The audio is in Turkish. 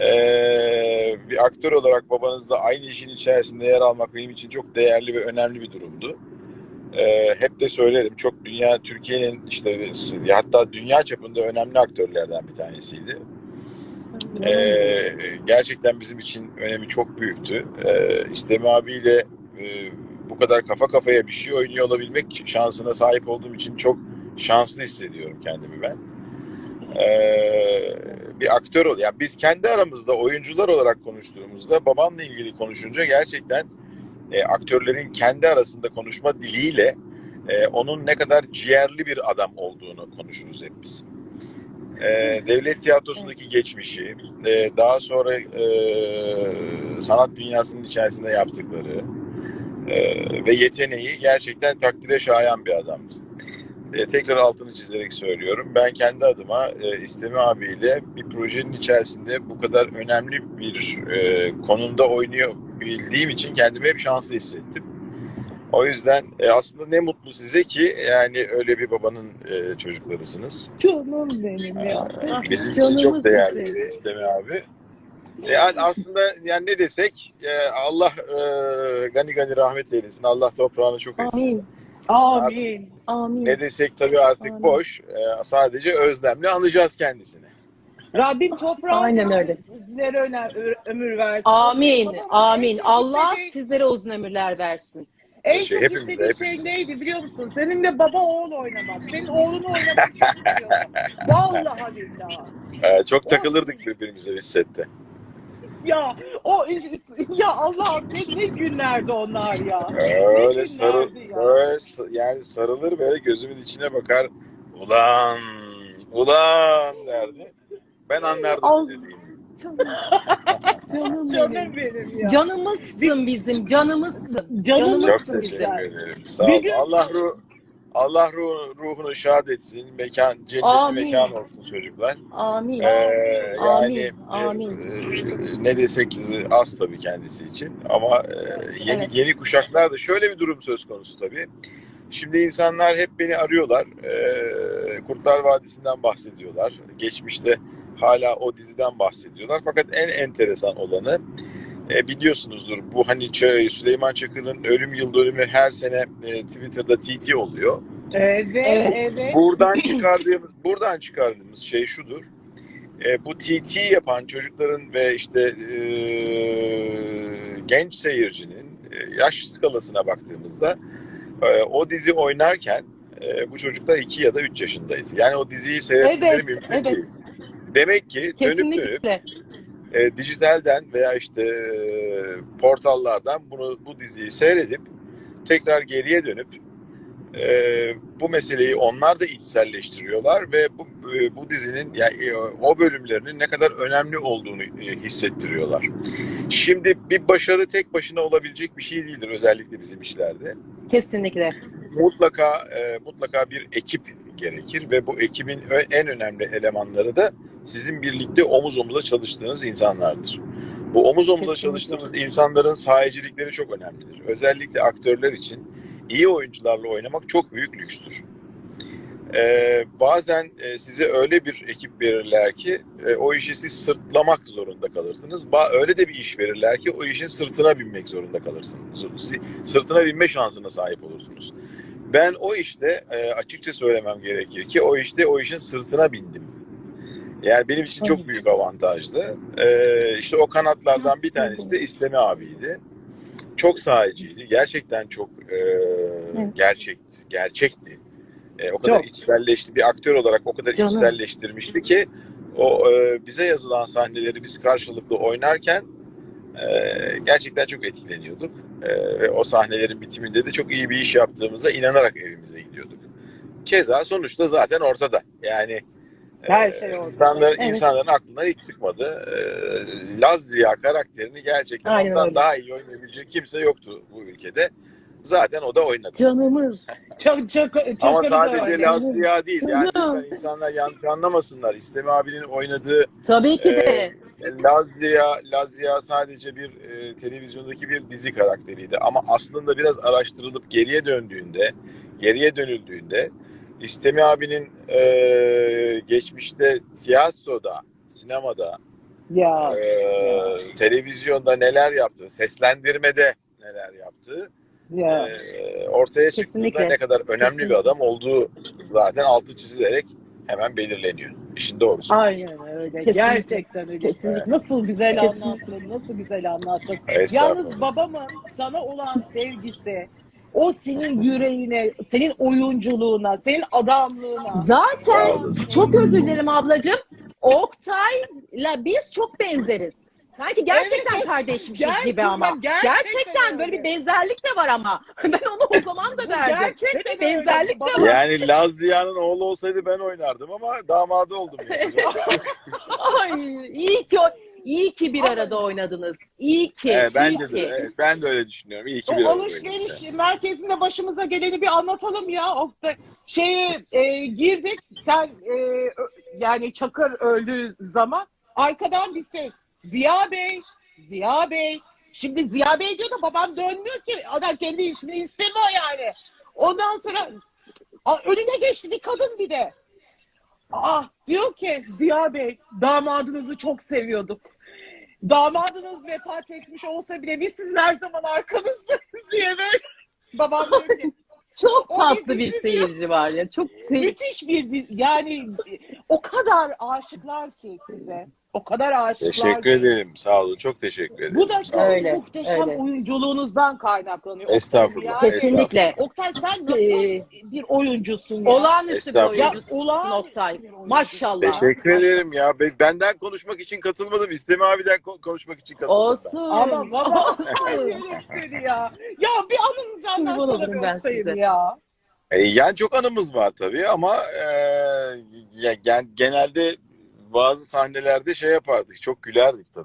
Ee, bir aktör olarak babanızla aynı işin içerisinde yer almak benim için çok değerli ve önemli bir durumdu. Ee, hep de söylerim çok dünya Türkiye'nin işte hatta dünya çapında önemli aktörlerden bir tanesiydi. Ee, gerçekten bizim için önemi çok büyüktü. Ee, İstemi abiyle e, bu kadar kafa kafaya bir şey oynuyor olabilmek şansına sahip olduğum için çok şanslı hissediyorum kendimi ben. Ee, bir aktör ol. Yani biz kendi aramızda oyuncular olarak konuştuğumuzda babamla ilgili konuşunca gerçekten e, aktörlerin kendi arasında konuşma diliyle e, onun ne kadar ciğerli bir adam olduğunu konuşuruz hep biz. E, devlet tiyatrosundaki geçmişi, e, daha sonra e, sanat dünyasının içerisinde yaptıkları e, ve yeteneği gerçekten takdire şayan bir adamdı. E, tekrar altını çizerek söylüyorum. Ben kendi adıma e, İstemi abiyle bir projenin içerisinde bu kadar önemli bir e, konumda oynuyor bildiğim için kendimi hep şanslı hissettim. O yüzden e, aslında ne mutlu size ki yani öyle bir babanın e, çocuklarısınız. Canım benim ya. E, bizim için Canımız çok değerli. İstemi abi. E, Yani aslında yani ne desek e, Allah e, gani gani rahmet eylesin. Allah toprağını çok etsin. Amin. Amin. Amin. Ne desek tabii artık Amin. boş. E, sadece özlemle anacağız kendisini. Rabbim toprağı Aynen öyle. sizlere öner, ömür versin. Amin. Amin. Allah istediği- sizlere uzun ömürler versin. En Şey, çok hepimize, istediği şey hepimize. neydi biliyor musun? Senin de baba oğul oynamak. Senin oğlunu oynamak çok istiyordum. Vallahi billahi. E, çok takılırdık birbirimize biz sette. Ya o ya Allah ne, ne günlerdi onlar ya. Öyle sarıl, ya. böyle s- yani sarılır böyle gözümün içine bakar. Ulan, ulan derdi. Ben anlardım Al- dediğini. Canım Canım benim ya. Canımızsın bizim, canımızsın. Canımızsın Çok teşekkür bizim. ederim. Sağ Bir ol. gün- Allah ruh Allah ruh, ruhunu şad etsin. Mekan cennetli Amin. mekan olsun çocuklar. Amin. Ee, Amin, yani amin. e, ne desek az tabii kendisi için ama e, yeni Evet. yeni kuşaklar da şöyle bir durum söz konusu tabii. Şimdi insanlar hep beni arıyorlar. E, Kurtlar Vadisi'nden bahsediyorlar. Geçmişte hala o diziden bahsediyorlar. Fakat en enteresan olanı e, biliyorsunuzdur bu hani Ç- Süleyman Çakır'ın ölüm yıl dönümü her sene e, Twitter'da TT oluyor. Evet, Evet. evet. Buradan çıkardığımız buradan çıkardığımız şey şudur. E, bu TT yapan çocukların ve işte e, genç seyircinin e, yaş skalasına baktığımızda e, o dizi oynarken e, bu çocuklar 2 ya da 3 yaşındaydı. Yani o diziyi seyretmeleri Evet, mümkün evet. değil. Demek ki dönüp dönüp Kesinlikle. E, dijitalden veya işte e, portallardan bunu bu diziyi seyredip tekrar geriye dönüp e, bu meseleyi onlar da içselleştiriyorlar ve bu e, bu dizinin yani e, o bölümlerinin ne kadar önemli olduğunu e, hissettiriyorlar. Şimdi bir başarı tek başına olabilecek bir şey değildir özellikle bizim işlerde Kesinlikle. mutlaka e, mutlaka bir ekip gerekir ve bu ekibin en önemli elemanları da sizin birlikte omuz omuza çalıştığınız insanlardır. Bu omuz omuza Kesinlikle. çalıştığımız insanların sahicilikleri çok önemlidir. Özellikle aktörler için iyi oyuncularla oynamak çok büyük lükstür. Ee, bazen e, size öyle bir ekip verirler ki e, o işi siz sırtlamak zorunda kalırsınız. Ba- öyle de bir iş verirler ki o işin sırtına binmek zorunda kalırsınız. Sırtına binme şansına sahip olursunuz. Ben o işte e, açıkça söylemem gerekir ki o işte o işin sırtına bindim. Yani benim için çok büyük avantajdı. E, işte o kanatlardan bir tanesi de İslemi abiydi. Çok sahiciydi. Gerçekten çok e, gerçekti. Gerçekti. E, o kadar Çok. içselleşti. Bir aktör olarak o kadar Canım. içselleştirmişti ki o e, bize yazılan sahneleri biz karşılıklı oynarken e, gerçekten çok etkileniyorduk. E, ve o sahnelerin bitiminde de çok iyi bir iş yaptığımıza inanarak evimize gidiyorduk. Keza sonuçta zaten ortada. Yani Her e, şey ortada. insanlar, Evet. insanların aklına hiç çıkmadı. E, Laz Ziya karakterini gerçekten Aynen ondan öyle. daha iyi oynayabilecek kimse yoktu bu ülkede. Zaten o da oynadı. Canımız. Çok çok çok Ama sadece. Laz Ziya değil. Yani insanlar yanlış anlamasınlar. İstemi abinin oynadığı Tabii ki de. Ee, Lazia, Lazia sadece bir e, televizyondaki bir dizi karakteriydi ama aslında biraz araştırılıp geriye döndüğünde, geriye dönüldüğünde İstemi abinin e, geçmişte tiyatroda, sinemada Ya. Ee, televizyonda neler yaptı, seslendirmede neler yaptı. Ya. Ee, ortaya çıktığında Kesinlikle. ne kadar önemli bir adam olduğu zaten altı çizilerek hemen belirleniyor. İşin doğrusu. Aynen öyle. Kesinlikle. Gerçekten öyle. Kesinlikle. Nasıl güzel anlattın. Nasıl güzel anlattın. Yalnız babamın sana olan sevgisi, o senin yüreğine, senin oyunculuğuna, senin adamlığına. Zaten çok özür dilerim ablacığım. Oktay'la biz çok benzeriz. Sanki gerçekten Evet, kardeşmişiz gerçekten, gibi ama. gerçekten Gerçekten, böyle öyle. bir benzerlik de var ama. Ben onu o zaman da derdim. Gerçekten Böyle bir benzerlik de var. Yani Laz Ziya'nın oğlu olsaydı ben oynardım ama damadı oldum. Yani. Ay iyi ki iyi ki bir arada oynadınız. İyi ki. evet, iyi bence ki. de, evet, ben de öyle düşünüyorum. İyi ki bir O arada alışveriş oynadık. merkezinde başımıza geleni bir anlatalım ya. Oktay. Şeye e, girdik. Sen e, yani Çakır öldüğü zaman arkadan bir ses. Ziya Bey, Ziya Bey. Şimdi Ziya Bey diyor da babam dönmüyor ki. Adam kendi ismini istemiyor yani. Ondan sonra a, önüne geçti bir kadın bir de. Ah diyor ki Ziya Bey damadınızı çok seviyorduk. Damadınız vefat etmiş olsa bile biz sizin her zaman arkanızdayız diye böyle. Babam diyor ki Çok tatlı bir seyirci var ya. Çok müthiş bir yani o kadar aşıklar ki size. O kadar aşıklar Teşekkür ederim. Sağ olun. Çok teşekkür ederim. Bu da Sağ olun. Öyle, muhteşem öyle. oyunculuğunuzdan kaynaklanıyor. Estağfurullah, Yani- Kesinlikle. Oktay sen nasıl Ee, bir oyuncusun ya? Olağanüstü bir Estağfurullah. oyuncusun Ya, olağanüstü Oktay. bir. Maşallah. Teşekkür ederim ya. Ben- Benden konuşmak için katılmadım. İstemi abiden ko- konuşmak için katıldım. Olsun. Ama baba Olsun. yerim seni ya. Ya bir anınızı Kurban anlatsana olurum be ben size. ya. E, yani çok anımız var tabii ama e, ya, gen- genelde bazı sahnelerde şey yapardık. Çok gülerdik tabii.